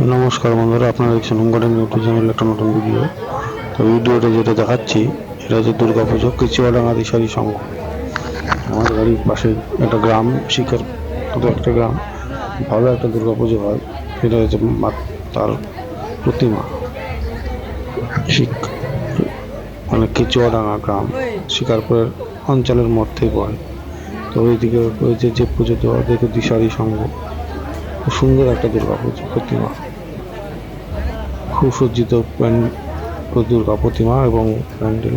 নমস্কার বন্ধুরা, আপনারা দেখছেন হোমগার্ডেন ইউটিউব চ্যানেল একটা নতুন ভিডিও তো ভিডিওটা যেটা দেখাচ্ছি এটা হচ্ছে দুর্গা পুজো কিচুয়াডাঙ্গা দিশারি সংঘ। আমাদের বাড়ির পাশে একটা গ্রাম, শিকার ছোটো একটা গ্রাম। ভালো একটা দুর্গা পুজো হয়, সেটা হচ্ছে তার প্রতিমা। শিক মানে কিচুয়াডাঙ্গা গ্রাম, শিকারপুরের অঞ্চলের মধ্যেই পড়ে। তো ওইদিকে ওই যে যে পুজো দেওয়া দেখে দিশারি সংঘ। খুব সুন্দর একটা দুর্গা প্রতিমা। খুব সজ্জিত দুর্গা প্রতিমা এবং প্যান্ডেল।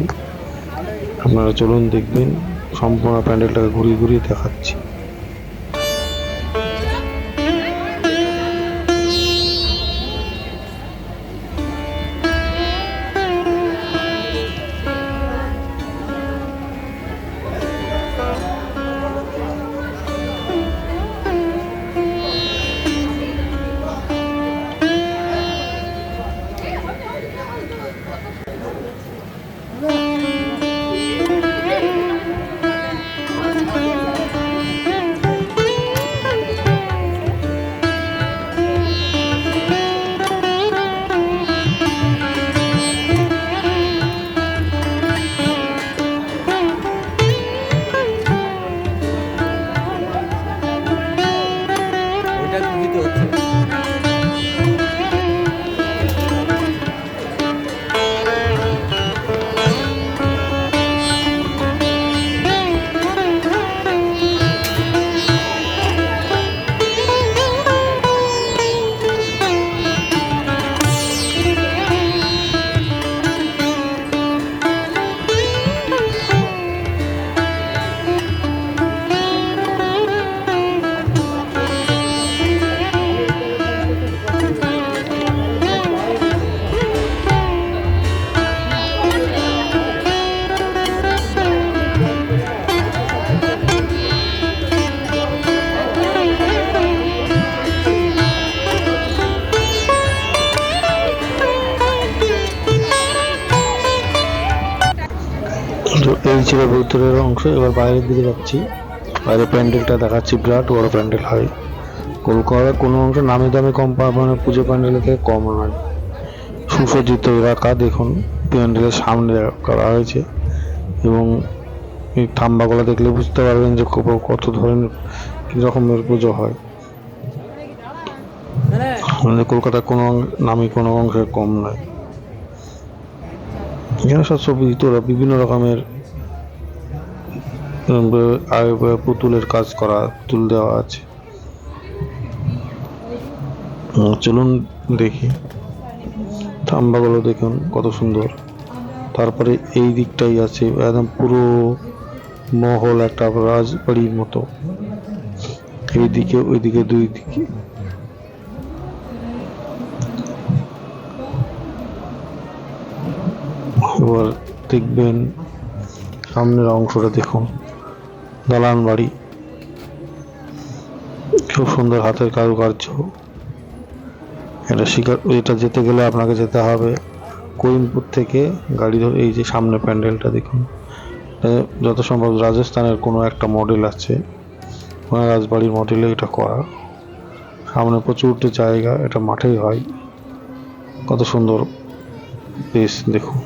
আপনারা চলুন দেখবেন, সম্পূর্ণ প্যান্ডেলটাকে ঘুরিয়ে ঘুরিয়ে দেখাচ্ছি। এই ছিল ভিতরের অংশ। এবার বাইরের দিকে যাচ্ছি। বাইরে প্যান্ডেলটা দেখাচ্ছি বিরাট বড় প্যান্ডেল হয়। কলকাতার কোনো অংশ নামি দামি কম মানে পুজো প্যান্ডেলের থেকে কম নয়। সুসজ্জিত এলাকা, দেখুন, প্যান্ডেলের সামনে করা হয়েছে। এবং এই থাম্বাগুলো দেখলে বুঝতে পারবেন যে খুব কত ধরনের কী রকমের পুজো হয়। আমাদের কলকাতার কোনো অং- নামি কোনো অংশে কম নয়। এখানে সব ছবি তোলা বিভিন্ন রকমের পুতুলের কাজ করা পুতুল দেওয়া আছে। চলুন দেখি। থাম্বাগুলো দেখুন, কত সুন্দর। তারপরে এই দিকটাই আছে, একদম পুরো মহল একটা রাজবাড়ির মতো। এইদিকে, ওইদিকে দুই দিকে এবার দেখবেন সামনের অংশটা দেখুন। দালান বাড়ি খুব সুন্দর হাতের কারুকার্য। এটা শিকার এটা যেতে গেলে আপনাকে যেতে হবে করিমপুর থেকে গাড়ি ধরে, এই যে সামনে প্যান্ডেলটা দেখুন। যত সম্ভব রাজস্থানের কোনো একটা মডেল আছে। রাজবাড়ির মডেলে এটা করা। সামনে প্রচুর জায়গা, এটা মাঠেই হয়। কত সুন্দর বেশ দেখুন।